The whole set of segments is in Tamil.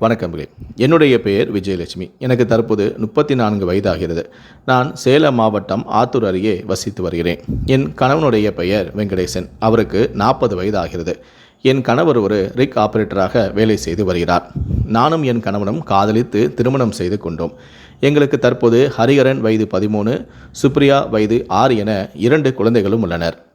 வணக்கங்களே என்னுடைய பெயர் விஜயலட்சுமி. எனக்கு தற்போது முப்பத்தி நான்கு வயதாகிறது. நான் சேலம் மாவட்டம் ஆத்தூர் அருகே வசித்து வருகிறேன். என் கணவனுடைய பெயர் வெங்கடேசன். அவருக்கு நாற்பது வயதாகிறது. என் கணவர் ஒரு ரிக் ஆபரேட்டராக வேலை செய்து வருகிறார். நானும் என் கணவனும் காதலித்து திருமணம் செய்து கொண்டோம். எங்களுக்கு தற்போது ஹரிஹரன் வயது பதிமூணு சுப்ரியா வயது ஆறு என இரண்டு குழந்தைகளும் உள்ளனர்.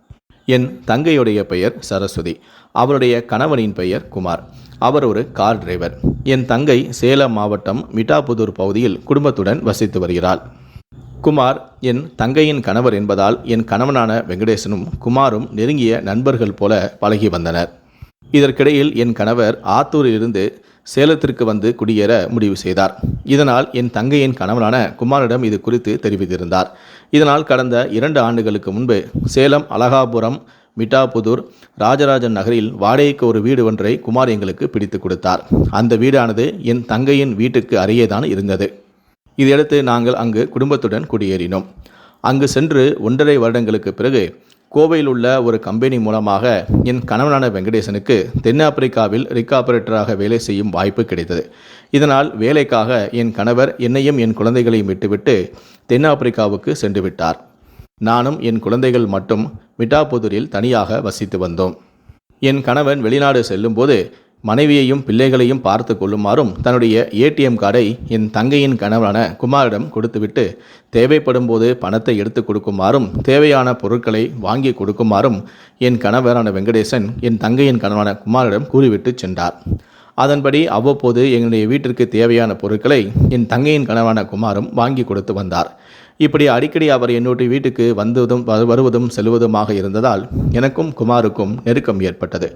என் தங்கையுடைய பெயர் சரஸ்வதி. அவருடைய கணவனின் பெயர் குமார். அவர் ஒரு கார் டிரைவர். என் தங்கை சேலம் மாவட்டம் மிட்டாபுதூர் பகுதியில் குடும்பத்துடன் வசித்து வருகிறாள். குமார் என் தங்கையின் கணவர் என்பதால் என் கணவனான வெங்கடேசனும் குமாரும் நெருங்கிய நண்பர்கள் போல பழகி வந்தனர். இதற்கிடையில் என் கணவர் ஆத்தூரிலிருந்து சேலத்திற்கு வந்து குடியேற முடிவு செய்தார். இதனால் என் தங்கையின் கணவனான குமாரிடம் இது குறித்து தெரிவித்திருந்தார். இதனால் கடந்த இரண்டு ஆண்டுகளுக்கு முன்பு சேலம் அலகாபுரம் மிட்டாபுதூர் ராஜராஜன் நகரில் வாடகைக்கு ஒரு வீடு ஒன்றை குமார் எங்களுக்கு பிடித்து கொடுத்தார். அந்த வீடானது என் தங்கையின் வீட்டுக்கு அருகேதான் இருந்தது. இதையடுத்து நாங்கள் அங்கு குடும்பத்துடன் குடியேறினோம். அங்கு சென்று ஒன்றரை வருடங்களுக்கு பிறகு கோவையில் உள்ள ஒரு கம்பெனி மூலமாக என் கணவனான வெங்கடேசனுக்கு தென்னாப்பிரிக்காவில் ரிகாபரேட்டராக வேலை செய்யும் வாய்ப்பு கிடைத்தது. இதனால் வேலைக்காக என் கணவர் என்னையும் என் குழந்தைகளையும் விட்டுவிட்டு தென்னாப்பிரிக்காவுக்கு சென்று விட்டார். நானும் என் குழந்தைகள் மட்டும் மிட்டாபுதூரில் தனியாக வசித்து வந்தோம். என் கணவன் வெளிநாடு செல்லும்போது மனைவியையும் பிள்ளைகளையும் பார்த்து கொள்ளுமாறும் தன்னுடைய ஏடிஎம் கார்டை என் தங்கையின் கணவனான குமாரிடம் கொடுத்துவிட்டு தேவைப்படும் போது பணத்தை எடுத்து கொடுக்குமாறும் தேவையான பொருட்களை வாங்கி கொடுக்குமாறும் என் கணவரான வெங்கடேசன் என் தங்கையின் கணவனான குமாரிடம் கூறிவிட்டு சென்றார். அதன்படி அவ்வப்போது எங்களுடைய வீட்டிற்கு தேவையான பொருட்களை என் தங்கையின் கணவனான குமாரும் வாங்கி கொடுத்து வந்தார். இப்படி அடிக்கடி அவர் என்னுடைய வீட்டுக்கு வந்ததும் வருவதும் செல்வதுமாக இருந்ததால் எனக்கும் குமாருக்கும் நெருக்கம் ஏற்பட்டது.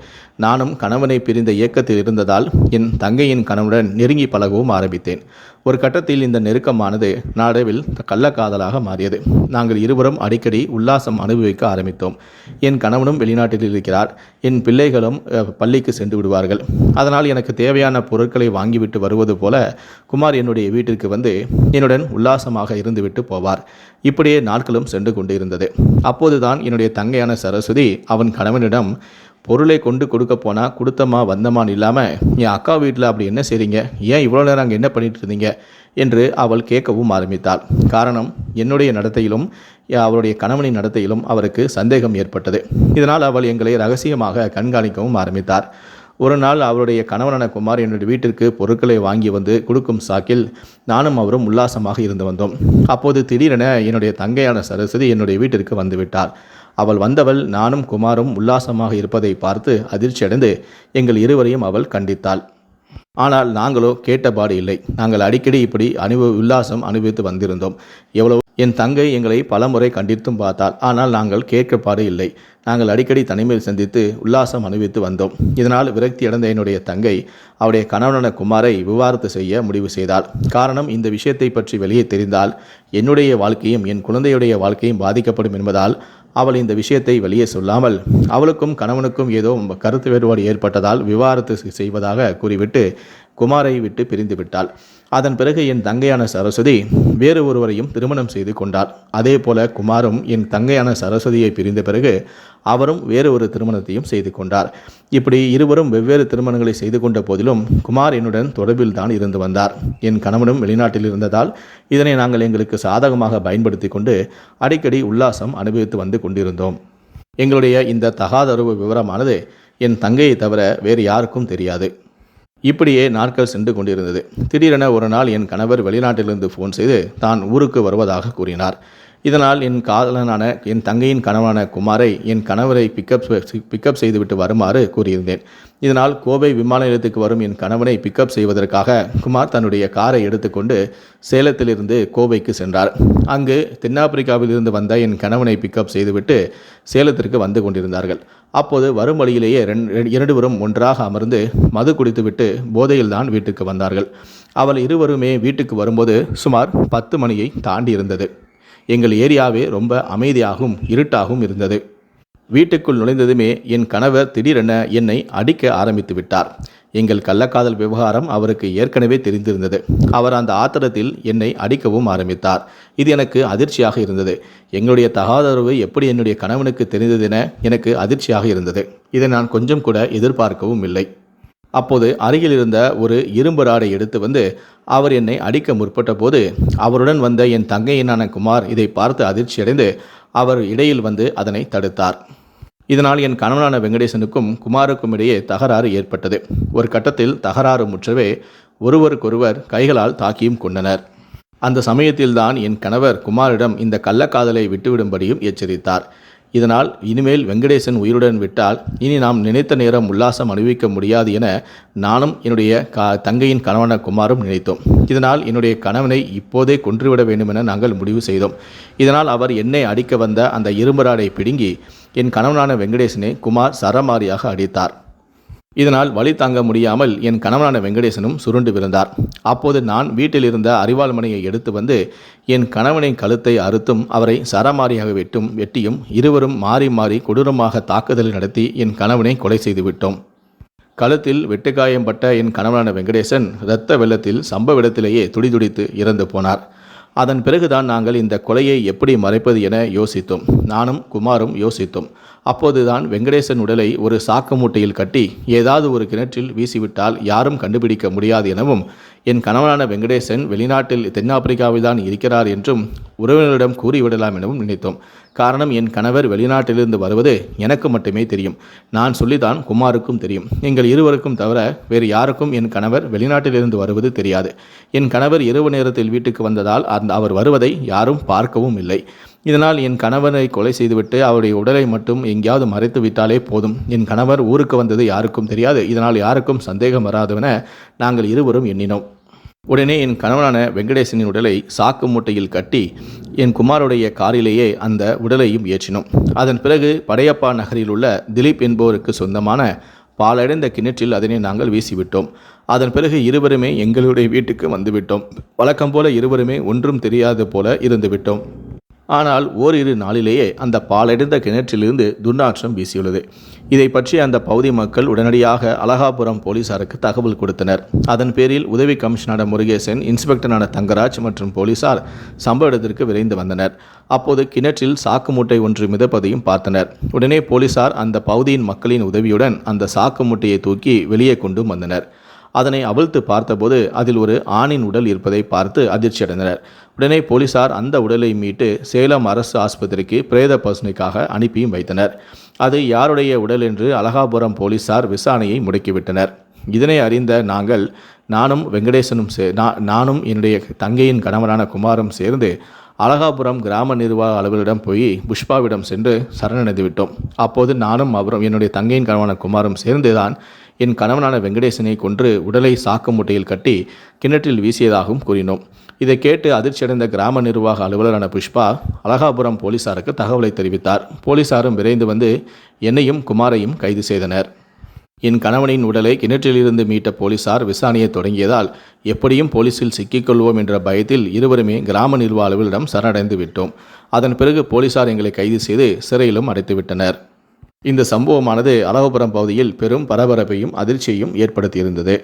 நானும் கணவனை பிரிந்த இயக்கத்தில் இருந்ததால் என் தங்கையின் கணவனுடன் நெருங்கி பழகவும் ஆரம்பித்தேன். ஒரு கட்டத்தில் இந்த நெருக்கமானது நாடவில் கள்ளக்காதலாக மாறியது. நாங்கள் இருவரும் அடிக்கடி உல்லாசம் அனுபவிக்க ஆரம்பித்தோம். என் கணவனும் வெளிநாட்டில் இருக்கிறார். என் பிள்ளைகளும் பள்ளிக்கு சென்று விடுவார்கள். அதனால் எனக்கு தேவையான பொருட்களை வாங்கிவிட்டு வருவது போல குமார் என்னுடைய வீட்டிற்கு வந்து என்னுடன் உல்லாசமாக இருந்துவிட்டு போவார். இப்படியே நாட்களும் சென்று கொண்டிருந்தது. அப்போதுதான் என்னுடைய தங்கையான சரஸ்வதி அவன் கணவனிடம் பொருளை கொண்டு கொடுக்க போனால் கொடுத்தமா வந்தமான்னு இல்லாமல் என் அக்கா வீட்டில் அப்படி என்ன செய்றீங்க? ஏன் இவ்வளோ நேரம் அங்கே என்ன பண்ணிட்டு இருந்தீங்க? என்று அவள் கேட்கவும் ஆரம்பித்தாள். காரணம் என்னுடைய நடத்தையிலும் அவளுடைய கணவனின் நடத்தையிலும் அவருக்கு சந்தேகம் ஏற்பட்டது. இதனால் அவள் எங்களை ரகசியமாக கண்காணிக்கவும் ஆரம்பித்தார். ஒரு நாள் அவருடைய கணவனான குமார் என்னுடைய வீட்டிற்கு பொருட்களை வாங்கி வந்து கொடுக்கும் சாக்கில் நானும் அவரும் உல்லாசமாக இருந்து வந்தோம். அப்போது திடீரென என்னுடைய தங்கையான சரஸ்வதி என்னுடைய வீட்டிற்கு வந்துவிட்டார் அவள் வந்தவள் நானும் குமாரும் உல்லாசமாக இருப்பதை பார்த்து அதிர்ச்சியடைந்து எங்கள் இருவரையும் அவள் கண்டித்தாள். ஆனால் நாங்களோ கேட்டபாடு இல்லை. நாங்கள் அடிக்கடி இப்படி அனுபவ உல்லாசம் அனுபவித்து வந்திருந்தோம். எவ்வளவு என் தங்கை எங்களை பலமுறை கண்டித்தும் பார்த்தாள். ஆனால் நாங்கள் கேட்கப்பாடு இல்லை. நாங்கள் அடிக்கடி தனிமையில் சந்தித்து உல்லாசம் அனுபவித்து வந்தோம். இதனால் விரக்தி அடைந்த என்னுடைய தங்கை அவருடைய கணவனான குமாரை விவாகரத்து செய்ய முடிவு செய்தாள். காரணம் இந்த விஷயத்தை பற்றி வெளியே தெரிந்தால் என்னுடைய வாழ்க்கையும் என் குழந்தையுடைய வாழ்க்கையும் பாதிக்கப்படும் என்பதால் அவள் இந்த விஷயத்தை வெளியே சொல்லாமல் அவளுக்கும் கணவனுக்கும் ஏதோ கருத்து வேறுபாடு ஏற்பட்டதால் விவாகரத்து செய்வதாக கூறிவிட்டு குமாரை விட்டு பிரிந்து விட்டாள் அதன் பிறகு என் தங்கையான சரஸ்வதி வேறு ஒருவரையும் திருமணம் செய்து கொண்டார் அதே போல குமாரும் என் தங்கையான சரஸ்வதியை பிரிந்த பிறகு அவரும் வேறு ஒரு திருமணத்தையும் செய்து கொண்டார். இப்படி இருவரும் வெவ்வேறு திருமணங்களை செய்து கொண்ட போதிலும் குமார் என்னுடன் தொடர்பில் தான் இருந்து வந்தார். என் கணவனும் வெளிநாட்டில் இருந்ததால் இதனை நாங்கள் எங்களுக்கு சாதகமாக பயன்படுத்தி கொண்டு அடிக்கடி உல்லாசம் அனுபவித்து வந்து கொண்டிருந்தோம். எங்களுடைய இந்த தகாதரவு விவரமானது என் தங்கையை தவிர வேறு யாருக்கும் தெரியாது. இப்படியே நாட்கள் சென்று கொண்டிருந்தது. திடீரென ஒரு நாள் என் கணவர் வெளிநாட்டிலிருந்து ஃபோன் செய்து தான் ஊருக்கு வருவதாக கூறினார். இதனால் என் காதலனான என் தங்கையின் கணவனான குமாரை என் கணவரை பிக்கப் பிக்கப் செய்துவிட்டு வருமாறு கூறியிருந்தேன். இதனால் கோவை விமான நிலையத்துக்கு வரும் என் கணவனை பிக்கப் செய்வதற்காக குமார் தன்னுடைய காரை எடுத்துக்கொண்டு சேலத்திலிருந்து கோவைக்கு சென்றார். அங்கு தென்னாப்பிரிக்காவிலிருந்து வந்த என் கணவனை பிக்கப் செய்துவிட்டு சேலத்திற்கு வந்து கொண்டிருந்தார்கள். அப்போது வரும் வழியிலேயே ரெண்- இருவரும் ஒன்றாக அமர்ந்து மது குடித்துவிட்டு போதையில்தான் வீட்டுக்கு வந்தார்கள். அவள் இருவருமே வீட்டுக்கு வரும்போது சுமார் பத்து மணியை தாண்டி இருந்தது எங்கள் ஏரியாவே ரொம்ப அமைதியாகவும் இருட்டாகவும் இருந்தது. வீட்டுக்குள் நுழைந்ததுமே என் கணவர் திடீரென என்னை அடிக்க ஆரம்பித்து விட்டார். எங்கள் கள்ளக்காதல் விவகாரம் அவருக்கு ஏற்கனவே தெரிந்திருந்தது. அவர் அந்த ஆத்திரத்தில் என்னை அடிக்கவும் ஆரம்பித்தார். இது எனக்கு அதிர்ச்சியாக இருந்தது. எங்களுடைய தகாதரவு எப்படி என்னுடைய கணவனுக்கு தெரிந்ததென எனக்கு அதிர்ச்சியாக இருந்தது. இதை நான் கொஞ்சம் கூட எதிர்பார்க்கவும் இல்லை. அப்போது அருகில் இருந்த ஒரு இரும்பு ராடை எடுத்து வந்து அவர் என்னை அடிக்க முற்பட்ட போது அவருடன் வந்த என் தங்கையினான குமார் இதை பார்த்து அதிர்ச்சியடைந்து அவர் இடையில் வந்து அதனை தடுத்தார். இதனால் என் கணவனான வெங்கடேசனுக்கும் குமாருக்கும் இடையே தகராறு ஏற்பட்டது. ஒரு கட்டத்தில் தகராறு முற்றவே ஒருவருக்கொருவர் கைகளால் தாக்கியும் கொண்டனர். அந்த சமயத்தில்தான் என் கணவர் குமாரிடம் இந்த கள்ளக்காதலை விட்டுவிடும்படியும் எச்சரித்தார். இதனால் இனிமேல் வெங்கடேசன் உயிருடன் விட்டால் இனி நாம் நினைத்த நேரம் உல்லாசம் அனுபவிக்க முடியாது என நானும் என்னுடைய கா தங்கையின் கணவன குமாரும் நினைத்தோம். இதனால் என்னுடைய கணவனை இப்போதே கொன்றுவிட வேண்டும் என நாங்கள் முடிவு செய்தோம். இதனால் அவர் என்னை அடிக்க வந்த அந்த இரும்பராடை பிடுங்கி என் கணவனான வெங்கடேசனை குமார் சரமாரியாக அடித்தார். இதனால் வழி தாங்க முடியாமல் என் கணவனான வெங்கடேசனும் சுருண்டு விழுந்தார். அப்போது நான் வீட்டில் இருந்த அரிவாள் மணியை எடுத்து வந்து என் கணவனின் கழுத்தை அறுத்தும் அவரை சரமாரியாக வெட்டும் வெட்டியும் இருவரும் மாறி மாறி கொடூரமாக தாக்குதல் நடத்தி என் கணவனை கொலை செய்துவிட்டோம் கழுத்தில் வெட்டுக்காயம்பட்ட என் கணவனான வெங்கடேசன் இரத்த வெள்ளத்தில் சம்பவ இடத்திலேயே துடிதுடித்து இறந்து போனார். அதன் பிறகுதான் நாங்கள் இந்த கொலையை எப்படி மறைப்பது என யோசித்தோம். நானும் குமாரும் யோசித்தோம். அப்போதுதான் வெங்கடேசன் உடலை ஒரு சாக்கு மூட்டையில் கட்டி ஏதாவது ஒரு கிணற்றில் வீசிவிட்டால் யாரும் கண்டுபிடிக்க முடியாது எனவும் என் கணவனான வெங்கடேசன் வெளிநாட்டில் தென்னாப்பிரிக்காவில் தான் இருக்கிறார் என்றும் உறவினரிடம் கூறிவிடலாம் எனவும் நினைத்தோம். காரணம் என் கணவர் வெளிநாட்டிலிருந்து வருவது எனக்கு மட்டுமே தெரியும். நான் சொல்லிதான் குமாருக்கும் தெரியும். எங்கள் இருவருக்கும் தவிர வேறு யாருக்கும் என் கணவர் வெளிநாட்டிலிருந்து வருவது தெரியாது. என் கணவர் இரவு நேரத்தில் வீட்டுக்கு வந்ததால் அந்த அவர் வருவதை யாரும் பார்க்கவும் இல்லை. இதனால் என் கணவனை கொலை செய்துவிட்டு அவருடைய உடலை மட்டும் எங்கேயாவது மறைத்து விட்டாலே போதும். என் கணவர் ஊருக்கு வந்தது யாருக்கும் தெரியாது. இதனால் யாருக்கும் சந்தேகம் வராதுவென நாங்கள் இருவரும் எண்ணினோம். உடனே என் கணவனான வெங்கடேசனின் உடலை சாக்கு மூட்டையில் கட்டி என் குமாருடைய காரிலேயே அந்த உடலையும் ஏற்றினோம். அதன் பிறகு படையப்பா நகரில் உள்ள திலீப் என்பவருக்கு சொந்தமான பாலடைந்த கிணற்றில் அதனை நாங்கள் வீசிவிட்டோம். அதன் பிறகு இருவருமே எங்களுடைய வீட்டுக்கு வந்துவிட்டோம். வழக்கம் போல இருவருமே ஒன்றும் தெரியாது போல இருந்துவிட்டோம். ஆனால் ஓரிரு நாளிலேயே அந்த பாலடைந்த கிணற்றிலிருந்து துர்நாற்றம் வீசியுள்ளது. இதை பற்றி அந்த பகுதி மக்கள் உடனடியாக அலகாபுரம் போலீசாருக்கு தகவல் கொடுத்தனர். அதன் பேரில் உதவி கமிஷனர் முருகேசன் இன்ஸ்பெக்டரான தங்கராஜ் மற்றும் போலீசார் சம்பவ இடத்திற்கு விரைந்து வந்தனர். அப்போது கிணற்றில் சாக்கு மூட்டை ஒன்று மிதப்பதையும் பார்த்தனர். உடனே போலீசார் அந்த பகுதியின் மக்களின் உதவியுடன் அந்த சாக்கு மூட்டையை தூக்கி வெளியே கொண்டு வந்தனர். அதனை அவிழ்த்து பார்த்தபோது அதில் ஒரு ஆணின் உடல் இருப்பதை பார்த்து அதிர்ச்சியடைந்தனர் உடனே போலீசார் அந்த உடலை மீட்டு சேலம் அரசு ஆஸ்பத்திரிக்கு பிரேத பசுனைக்காக அனுப்பியும் வைத்தனர். அது யாருடைய உடல் என்று அலகாபுரம் போலீசார் விசாரணையை முடக்கிவிட்டனர். இதனை அறிந்த நாங்கள் நானும் வெங்கடேசனும் சே நா- நானும் என்னுடைய தங்கையின் கணவரான குமாரும் சேர்ந்து அழகாபுரம் கிராம நிர்வாக அலுவலரிடம் போய் புஷ்பாவிடம் சென்று சரணடைந்து விட்டோம் அப்போது நானும் அவரும் என்னுடைய தங்கையின் கணவனான குமாரும் சேர்ந்துதான் என் கணவனான வெங்கடேசனை கொன்று உடலை சாக்கு மூட்டையில் கட்டி கிணற்றில் வீசியதாகவும் கூறினோம். இதை கேட்டு அதிர்ச்சியடைந்த கிராம நிர்வாக அலுவலரான புஷ்பா அழகாபுரம் போலீசாருக்கு தகவலை தெரிவித்தார். போலீசாரும் விரைந்து வந்து என்னையும் குமாரையும் கைது செய்தனர். என் கணவனின் உடலை கிணற்றிலிருந்து மீட்ட போலீசார் விசாரணையை தொடங்கியதால் எப்படியும் போலீசில் சிக்கிக்கொள்வோம் என்ற பயத்தில் இருவருமே கிராம நிர்வாக அலுவலரிடம் சரணடைந்து விட்டோம். அதன் பிறகு போலீசார் எங்களை கைது செய்து சிறையிலும் அடைத்துவிட்டனர் இந்த சம்பவமானது அழகபுரம் பகுதியில் பெரும் பரபரப்பையும் அதிர்ச்சியையும் ஏற்படுத்தியிருந்தது.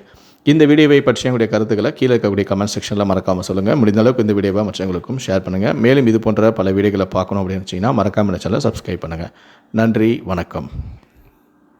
இந்த வீடியோவை பற்றிய எங்களுடைய கருத்துக்களை கீழே இருக்கக்கூடிய கமெண்ட் செக்ஷனில் மறக்காமல் சொல்லுங்கள் முடிந்த அளவுக்கு இந்த வீடியோவை மற்றவங்களுக்கும் ஷேர் பண்ணுங்கள் மேலும் இது போன்ற பல வீடியோக்களை பார்க்கணும் அப்படின்னு வச்சிங்கன்னா மறக்காமல் சேனலை சப்ஸ்கிரைப் பண்ணுங்கள் நன்றி வணக்கம்.